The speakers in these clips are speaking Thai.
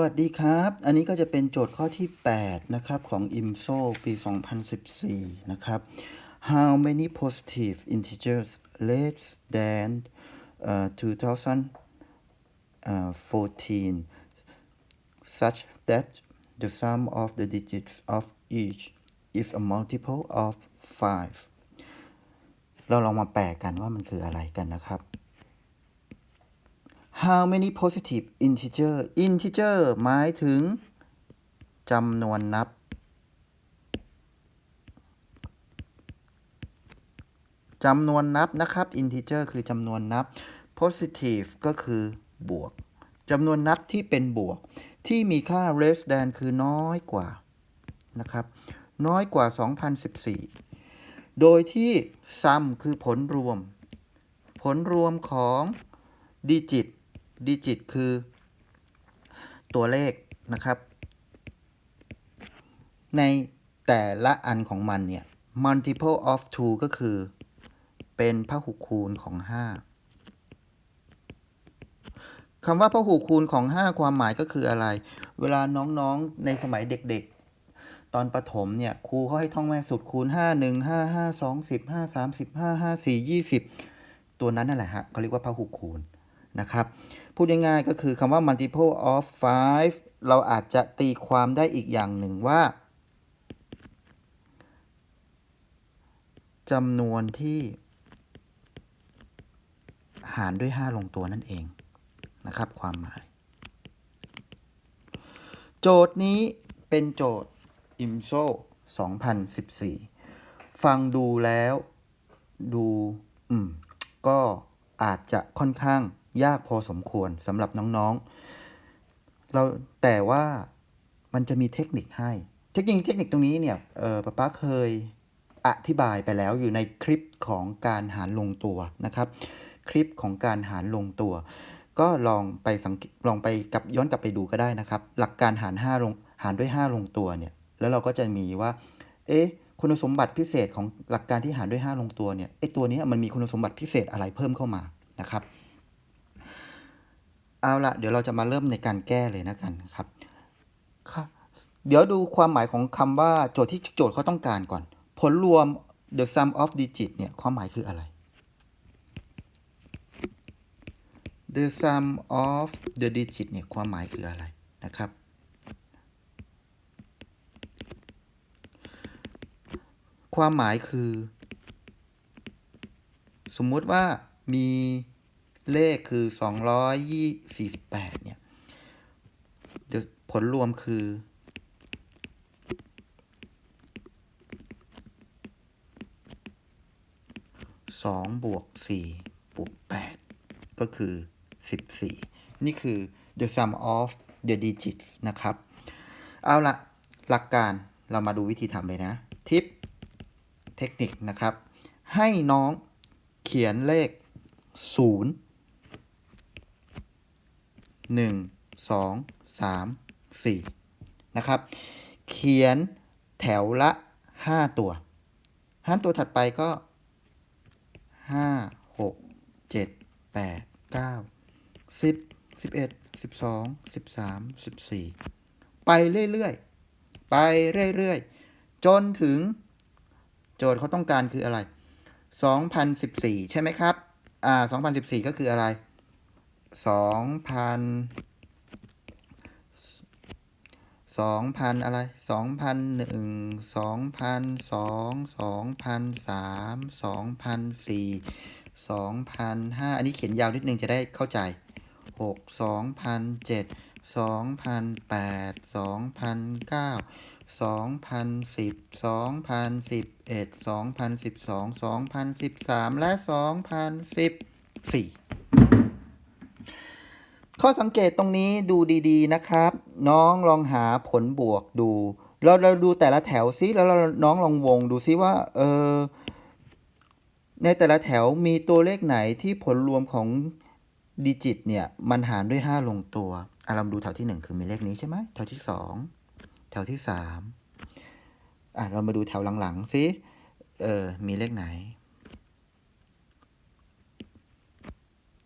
วัสดีครับ อันนี้ก็จะเป็นโจทย์ข้อที่ 8 นะครับ ของ IMSO ปี 2014 นะครับ How many positive integers less than uh, 2014 such that the sum of the digits of each is a multiple of 5 เราลองมาแปลกันว่ามันคืออะไรกันนะครับ How many positive integer integer หมายถึงจำนวนนับ จำนวนนับนะครับ integer คือจำนวนนับ positive ก็คือบวก จำนวนนับที่เป็นบวก ที่มีค่า less than คือน้อยกว่า นะครับ น้อยกว่า 2014 โดยที่ sum คือผลรวม ผลรวมของดิจิต ดิจิตคือ ตัวเลขนะครับ ในแต่ละอันของมันเนี่ย multiple of 2 ก็คือ เป็นพหุคูณของ 5 คำว่าพหุคูณของ 5 ความหมายก็คืออะไร เวลาน้องๆในสมัยเด็กๆ ตอนประถมเนี่ย ครูเขาให้ท่องแม่สูตรคูณ 5 1 5 5 2 10 5 30 5 5 4 20 ตัวนั้นนั่นแหละฮะเขาเรียกว่าพหุคูณ นะครับ พูดง่ายๆก็คือคำว่า multiple of 5 เราอาจจะตีความได้อีกอย่างหนึ่งว่าจำนวนที่ หารด้วย 5 ลงตัวนั่นเองนะครับ ความหมาย โจทย์นี้เป็นโจทย์ IMSO 2014 ฟังดูแล้วดู อืม ก็อาจจะค่อนข้าง ยากพอสมควรสำหรับน้องๆ เราแต่ว่ามันจะมีเทคนิคให้ เทคนิคเทคนิคตรงนี้เนี่ยเออป้าป้าเคยอธิบายไปแล้วอยู่ในคลิปของการหารลงตัวนะครับ คลิปของการหารลงตัว ก็ลองไปสังลองไปกับย้อนกลับไปดูก็ได้นะครับ หลักการหาร5ลงหารด้วย 5 ลงตัวเนี่ย แล้วเราก็จะมีว่า เอ๊ะคุณสมบัติพิเศษของหลักการที่หารด้วย 5 ลงตัวเนี่ยไอ้ตัวนี้มันมีคุณสมบัติพิเศษอะไรเพิ่มเข้ามานะครับ เอาละเดี๋ยวเราจะมาเริ่มในการแก้เลยนะกันครับ เดี๋ยวดูความหมายของคำว่าโจทย์ที่โจทย์เขาต้องการก่อน ผลรวม the sum of digit เนี่ยความหมายคืออะไร the sum of the digit เนี่ยความหมายคืออะไรนะครับ ความหมายคือ สมมุติว่ามี เลขคือ248เนี่ย the ผลรวมคือ2บวก4บวก8ก็คือ14นี่คือ the sum of the digits นะครับ เอาละหลักการเรามาดูวิธีทำเลยนะ ทิปเทคนิคนะครับ ให้น้องเขียนเลข 0 1 2 3 4 นะครับ เขียนแถวละ 5 ตัวห้าตัวถัดไปก็ห้าหกเจ็ดแปดเก้าสิบสิบเอ็ดสิบสองสิบสามสิบสี่ไปเรื่อยๆ ไปเรื่อยๆ จนถึงโจทย์เขาต้องการคืออะไร 2014 ใช่ไหมครับ อ่า 2014 ก็คืออะไร 2,000 2,000อะไร2,001 2,002 2,003 2,004 2,005อันนี้เขียนยาวนิดนึงจะได้เข้าใจ6 2,007 2,008 2,009 2010 2011 2012 2013และ2014 ข้อสังเกตตรงนี้ดูดีๆนะครับ น้องลองหาผลบวกดู เราเราดูแต่ละแถวซิแล้วเราน้องลองวงดูซิว่าเออในแต่ละแถวมีตัวเลขไหนที่ผลรวมของดิจิตเนี่ยมันหารด้วย 5 ลงตัวอะเราดูแถวที่ 1 คือมีเลขนี้ใช่ไหมแถวที่ 2 แถวที่ 3อะเรามาดูแถวหลังๆซิเออมีเลขไหน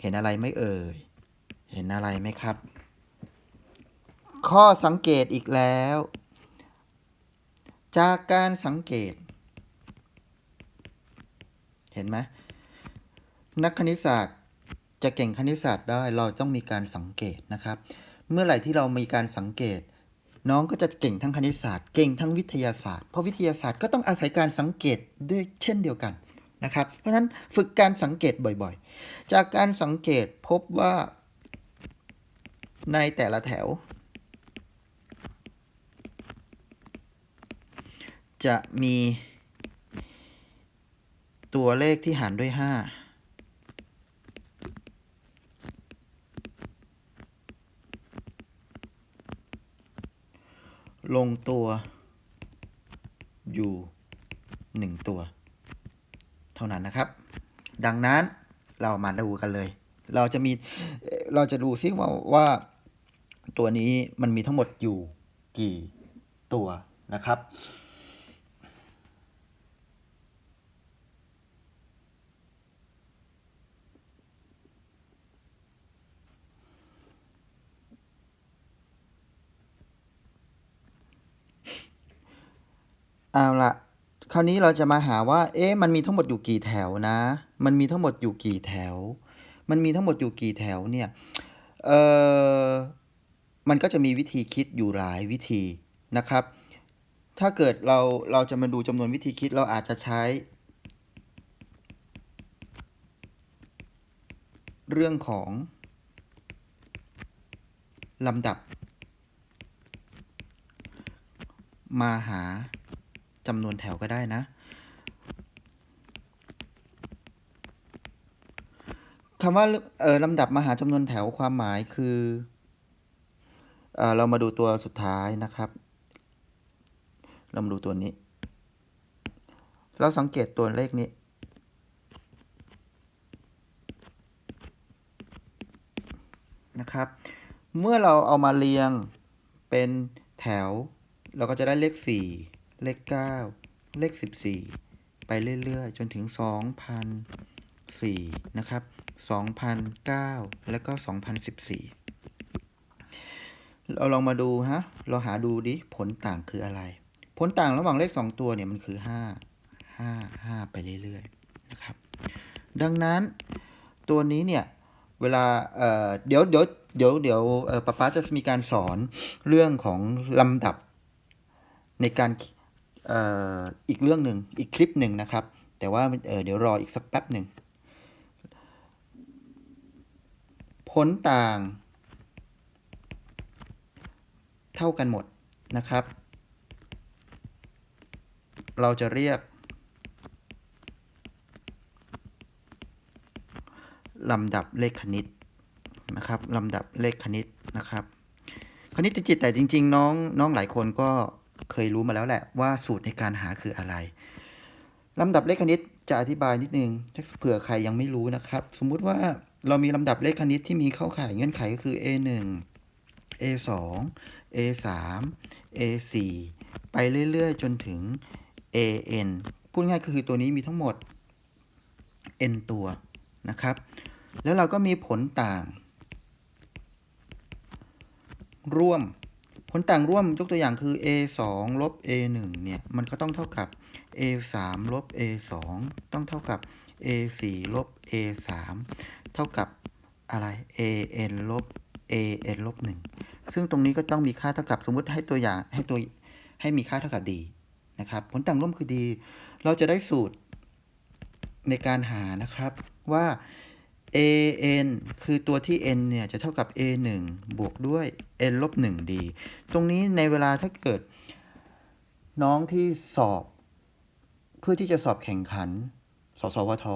เห็นอะไรไม่เอ่ย เห็นอะไรไหมครับ ข้อสังเกตอีกแล้ว จากการสังเกต เห็นไหมนักคณิตศาสตร์จะเก่งคณิตศาสตร์ได้เราต้องมีการสังเกตนะครับ เมื่อไหร่ที่เรามีการสังเกต น้องก็จะเก่งทั้งคณิตศาสตร์ เก่งทั้งวิทยาศาสตร์เพราะวิทยาศาสตร์ก็ต้องอาศัยการสังเกตด้วยเช่นเดียวกันนะครับ เพราะฉะนั้นฝึกการสังเกตบ่อยๆ จากการสังเกตพบว่า ในแต่ละแถว จะมีตัวเลขที่หารด้วย 5ลงตัวอยู่หนึ่งตัว เท่านั้นนะครับ ดังนั้นเรามาดูกันเลย เราจะมีเอ่อเราจะดูซิว่าว่า ตัวนี้มันมีทั้งหมดอยู่กี่ตัวนะครับ เอาละคราวนี้เราจะมาหาว่า เอ๊ะ มันมีทั้งหมดอยู่กี่แถวนะ มันมีทั้งหมดอยู่กี่แถว มันมีทั้งหมดอยู่กี่แถวเนี่ย เอ่อ มันก็จะมีวิธีคิดอยู่หลายวิธีนะครับ ถ้าเกิดเราเราจะมาดูจำนวนวิธีคิดเราอาจจะใช้ เรื่องของลำดับ มาหาจำนวนแถวก็ได้นะคำว่าเออลำดับมาหาจำนวนแถวความหมายคือ เออเรามาดูตัวสุดท้ายนะครับ เรามาดูตัวนี้ เราสังเกตตัวเลขนี้ นะครับ เมื่อเราเอามาเรียงเป็นแถว เราก็จะได้เลข 4 เลข 9 เลข 14 ไปเรื่อยๆ จนถึง 2004 นะครับ 2009 แล้วก็ 2014 เราลองมาดูฮะ เราหาดูดิผลต่างคืออะไร ผลต่างระหว่างเลข 2 ตัวเนี่ยมันคือ 5 5 5 ไปเรื่อยๆนะครับ ดังนั้นตัวนี้เนี่ยเวลาเอ่อเดี๋ยวเดี๋ยวเดี๋ยวเดี๋ยวป๊าป๊าจะมีการสอนเรื่องของลำดับในการอออีกเรื่องหนึ่งอีกคลิปหนึ่งนะครับ แต่ว่าเเดี๋ยวรออีกสักแป๊บหนึ่งผลต่าง เท่ากันหมดนะครับ เราจะเรียกลำดับเลขคณิตนะครับลำดับเลขคณิตนะครับคณิตจิตแต่จริง ๆ น้องน้องหลายคนก็เคยรู้มาแล้วแหละว่าสูตรในการหาคืออะไรลำดับเลขคณิตจะอธิบายนิดนึงถ้าเผื่อใครยังไม่รู้นะครับ สมมุติว่าเรามีลำดับเลขคณิตที่มีเข้าข่ายเงื่อนไขก็คือ a 1 a 2 a 3 a 4 ไปเรื่อยๆ จนถึง a n พูดง่ายก็คือตัวนี้มีทั้งหมด n ตัวนะครับ แล้วเราก็มีผลต่าง ร่วม ผลต่างร่วมยกตัวอย่างคือ a 2ลบ a 1เนี่ย มันก็ต้องเท่ากับ a 3ลบ a 2ต้องเท่ากับ a 4ลบ a 3เท่ากับอะไร a n ลบ a n ลบ1ซึ่งตรงนี้ก็ต้องมีค่าเท่ากับสมมุติให้ตัวอย่างให้ตัวให้มีค่าเท่ากับ d นะครับผลต่างร่วมคือ d เราจะได้สูตรในการหานะครับว่า a n คือตัวที่ n เนี่ยจะเท่ากับ a 1บวกด้วย n ลบ1 d ตรงนี้ในเวลาถ้าเกิด น้องที่สอบ เพื่อที่จะสอบแข่งขัน สสวท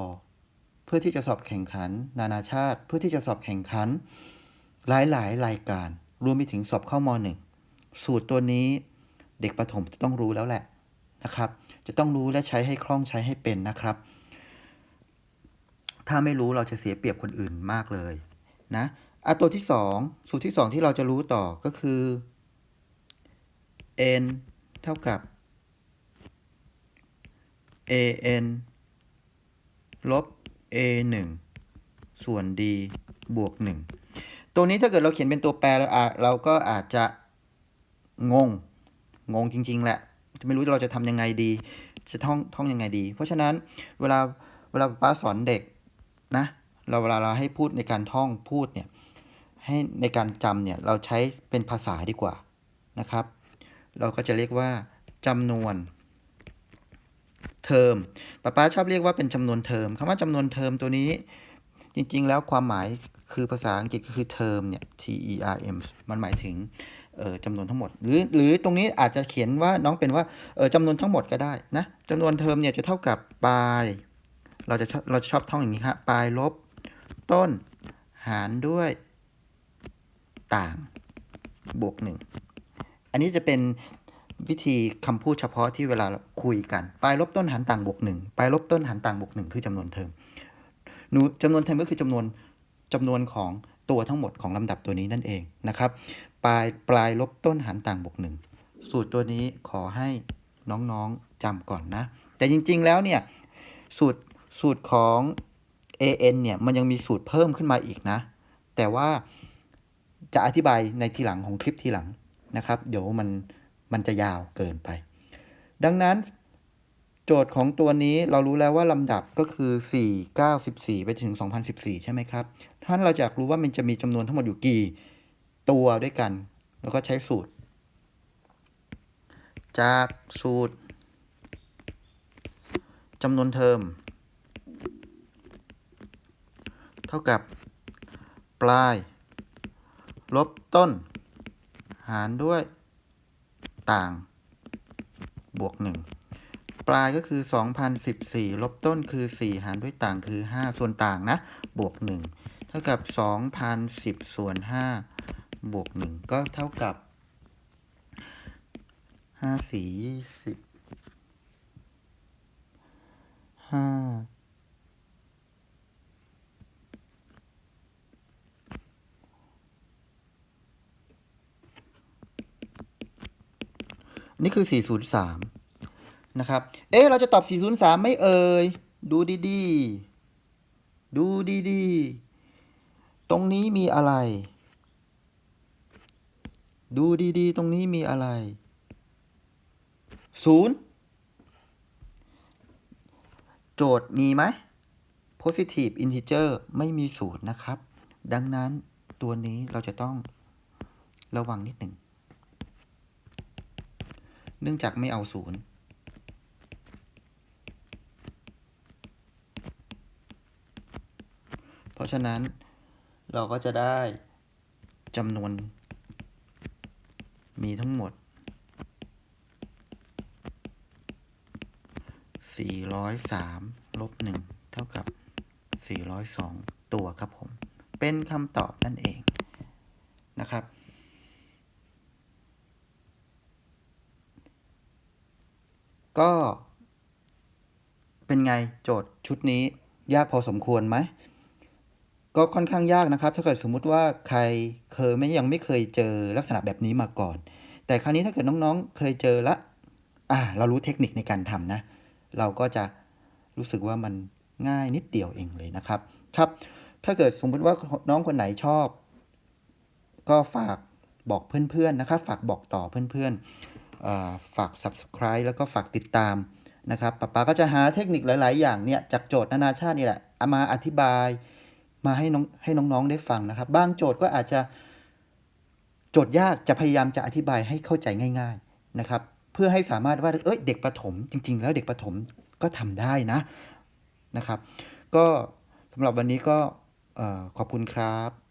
เพื่อที่จะสอบแข่งขัน นานาชาติ เพื่อที่จะสอบแข่งขัน หลายๆรายการ รวมไปถึงสอบเข้ามหนึ่งสูตรตัวนี้เด็กประถมจะต้องรู้แล้วแหละนะครับ จะต้องรู้และใช้ให้คล่องใช้ให้เป็นนะครับ ถ้าไม่รู้เราจะเสียเปรียบคนอื่นมากเลยนะอะตัวที่สองสูตรที่สองที่เราจะรู้ต่อก็คือ n เท่ากับ a n ลบ a 1ส่วน d บวก 1 ตัวนี้ถ้าเกิดเราเขียนเป็นตัวแปรเราอาจเราก็อาจจะงง งงจริง ๆ แหละ ไม่รู้เราจะทำยังไงดี จะท่องท่องยังไงดี เพราะฉะนั้นเวลาเวลาป้าสอนเด็กนะ เราเวลาเราให้พูดในการท่องพูดเนี่ยให้ในการจำเนี่ยเราใช้เป็นภาษาดีกว่านะครับ เราก็จะเรียกว่าจำนวนเทอมป้าป้าชอบเรียกว่าเป็นจำนวนเทอมคำว่าจำนวนเทอมตัวนี้ จริง ๆ แล้วความหมาย คือภาษาอังกฤษก็คือเทอมเนี่ย T E R M มันหมายถึงเออจำนวนทั้งหมด หรือหรือตรงนี้อาจจะเขียนว่าน้องเป็นว่าเออจำนวนทั้งหมดก็ได้นะจำนวนเทอมเนี่ยจะเท่ากับปลาย เราจะชอบเราจะชอบท่องอย่างนี้ครับปลายลบ ต้น หารด้วย ต่างบวกหนึ่งอันนี้จะเป็นวิธีคำพูดเฉพาะที่เวลาคุยกันปลายลบต้นหารต่างบวกหนึ่งปลายลบต้นหารต่างบวกหนึ่งคือจำนวนเทอมหนูจำนวนเทอมก็คือจำนวน จำนวนของตัวทั้งหมดของลำดับตัวนี้นั่นเองนะครับ ปลายปลายลบต้นหารต่างบวกหนึ่งสูตรตัวนี้ขอให้น้องๆจำก่อนนะ แต่จริง ๆ แล้วเนี่ยสูตรสูตรของ an เนี่ยมันยังมีสูตรเพิ่มขึ้นมาอีกนะ แต่ว่าจะอธิบายในทีหลังของคลิปทีหลังนะครับ เดี๋ยวมันมันจะยาวเกินไป ดังนั้น โจทย์ของตัวนี้เรารู้แล้วว่าลำดับก็คือ 4 9 14 ไปถึง 2014 ใช่ไหมครับ ท่านเราอยากรู้ว่ามันจะมีจำนวนทั้งหมดอยู่กี่ตัวด้วยกัน แล้วก็ใช้สูตร จากสูตรจำนวนเทอม เท่ากับ ปลาย ลบต้น หารด้วยต่าง บวก 1 ปลายก็คือ 2014 ลบต้นคือ 4 หารด้วยต่างคือ 5 ส่วนต่างนะ บวก 1 เท่ากับ 2010 ส่วน 5 บวก 1 ก็เท่ากับ 5 4 20 5นี่คือ 403 นะครับ เอ๊ะ เราจะตอบ 403 ไม่เอ่ย ดูดีๆ ดูดีๆ ตรงนี้มีอะไร ดูดีๆ ตรงนี้มีอะไร ศูนย์ โจทย์มีไหม positive integer ไม่มีศูนย์นะครับ ดังนั้นตัวนี้เราจะต้องระวังนิดหนึ่ง เนื่องจากไม่เอาศูนย์ เพ ราะฉะนั้นเราก็จะได้จำนวน มีทั้งหมด 403 ลบ 1 เท่ากับ 402 ตัวครับผม เป็นคำตอบนั่นเองนะครับ ก็เป็นไงโจทย์ชุดนี้ยากพอสมควรไหม ก็ค่อนข้างยากนะครับ ถ้าเกิดสมมุติว่าใครเคยไม่ยังไม่เคยเจอลักษณะแบบนี้มาก่อน แต่คราวนี้ถ้าเกิดน้องๆ เคยเจอละอ่าเรารู้เทคนิคในการทำนะ เราก็จะรู้สึกว่ามันง่ายนิดเดียวเองเลยนะครับ ครับ ถ้าเกิดสมมติว่าน้องคนไหนชอบ ก็ฝากบอกเพื่อนๆนะครับ ฝากบอกต่อเพื่อนๆฝาก subscribe แล้วก็ฝากติดตามนะครับป๊าป๊าก็จะหาเทคนิคหลาย ๆ อย่างเนี่ยจากโจทย์นานาชาตินี่แหละเอามาอธิบาย มาให้น้องให้น้องๆได้ฟังนะครับ บางโจทย์ก็อาจจะโจทย์ยากจะพยายามจะอธิบายให้เข้าใจง่าย ๆนะครับ เพื่อให้สามารถว่าเอ้ยเด็กประถม จริง ๆ แล้วเด็กประถมก็ทำได้นะนะครับ ก็สำหรับวันนี้ก็ออขอบคุณครับ